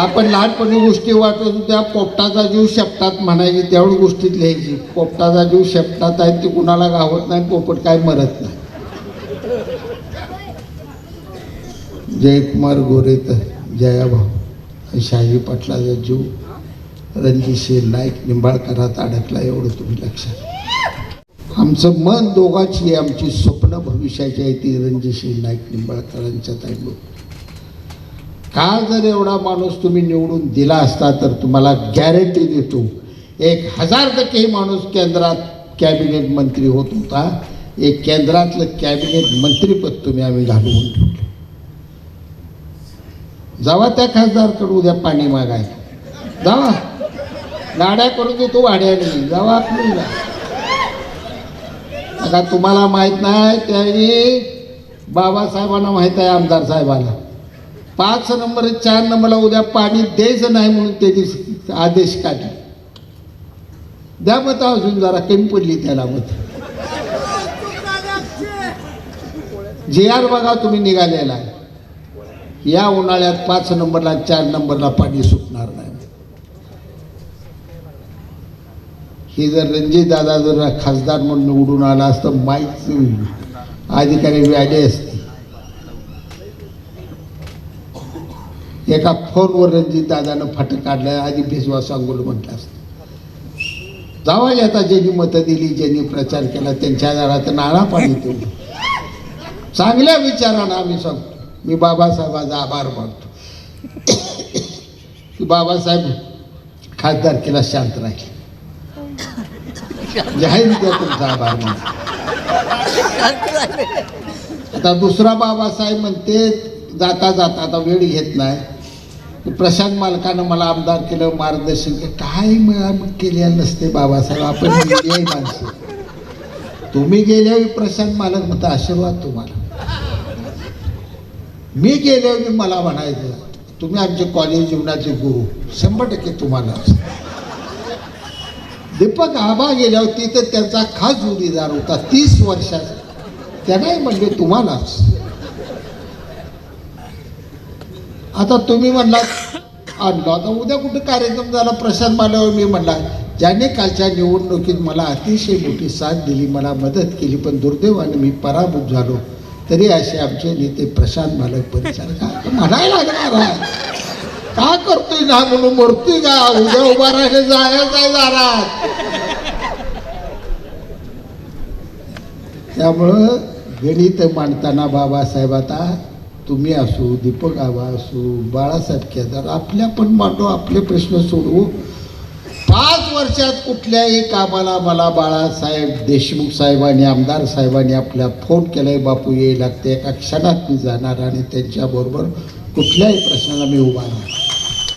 आपण लहानपणी गोष्टी वाटत होत्या पोपटाचा जीव शेपटात म्हणायची तेवढी गोष्टीत लिहायची. पोपटाचा जीव शेपटात आहे ते कुणाला गावत नाही पोपट काय मरत नाही. जयकुमार गोरे तर जयाभाऊ शाही पाटलाचा जीव. रणजितसिंह नाईक निंबाळकरात अडकला एवढं तुम्ही लक्षात आमचं मन दोघांची आमची स्वप्न भविष्याची आहे ती रणजितसिंह नाईक निंबाळकरांच्या आहे का जर एवढा माणूस तुम्ही निवडून दिला असता तर तुम्हाला गॅरंटी देतो. एक हजार टक्केही माणूस केंद्रात कॅबिनेट मंत्री होत होता. एक केंद्रातलं कॅबिनेट मंत्रीपद तुम्ही आम्ही घालवून ठेवलं. जावा त्या खासदारकडे उद्या पाणी मागायला. जावा. गाड्या करून देतो भाड्याने जावा आपली आता तुम्हाला माहीत नाही त्यावेळी बाबासाहेबांना माहीत आहे आमदार साहेबाला पाच नंबर चार नंबरला उद्या पाणी द्यायचं नाही म्हणून त्यांनी आदेश काढले. द्या मत अजून जरा कमी पडली त्याला मत. जे आर बघा तुम्ही निघालेला आहे. या उन्हाळ्यात पाच नंबरला चार नंबरला पाणी सुटणार नाही. हे जर रणजित दादा जर खासदार म्हणून निवडून आला असतं माहीत. अधिकारी व्याडे असते एका फोनवर रणजित दादानं फाटक काढलं आधी भिजवा सांगून म्हटलं असतं. जावा आता ज्यांनी मतं दिली ज्यांनी प्रचार केला त्यांच्या दारात नाळा पाणी तेवढं चांगल्या विचारानं आम्ही सांगतो. मी बाबासाहेबाचा आभार मानतो. की बाबासाहेब खासदार केला शांत राहील. जाहीर द्या तुमचा आभार मानतो. आता दुसरा बाबासाहेब म्हणते जाता जाता आता वेळ घेत नाही. प्रशांत मालकानं मला आमदार केलं मार्गदर्शन केलं. काय मग केलेलं नसते बाबासाहेब. आपण माणसं. तुम्ही गेल्यावेळी प्रशांत मालक म्हणता आशीर्वाद तुम्हाला. मी गेल्यावेळी मला म्हणायचं तुम्ही आमचे कॉलेज जीवनाचे गुरु. शंभर टक्के तुम्हाला. दीपक आबा गेल्यावर तिथं त्यांचा खास जोडीदार होता तीस वर्षाचा. त्यांनाही म्हणजे तुम्हालाच. आता तुम्ही म्हणला आणलो. आता उद्या कुठे कार्यक्रम झाला प्रशांत माल्यावर मी म्हणला ज्याने कालच्या निवडणुकीत मला अतिशय मोठी साथ दिली मला मदत केली पण दुर्दैवाने मी पराभूत झालो. तरी असे आमचे नेते प्रशांत मालक परिचार का म्हणायला लागणार आहे? का करतोय ना म्हणून मरतोय का? उद्या उभा राहिले जायचं आहे त्यामुळं गणित मांडताना बाबासाहेब आता तुम्ही असू दीपक आबा असू बाळासाहेब केदार आपल्या पण मांडू आपले प्रश्न सोडवू. पाच वर्षात कुठल्याही कामाला मला बाळासाहेब देशमुख साहेबांनी आमदार साहेबांनी आपल्या फोन केलाय बापू येई लागते एका क्षणात मी जाणार आणि त्यांच्याबरोबर कुठल्याही प्रश्नाला मी उभा राहणार.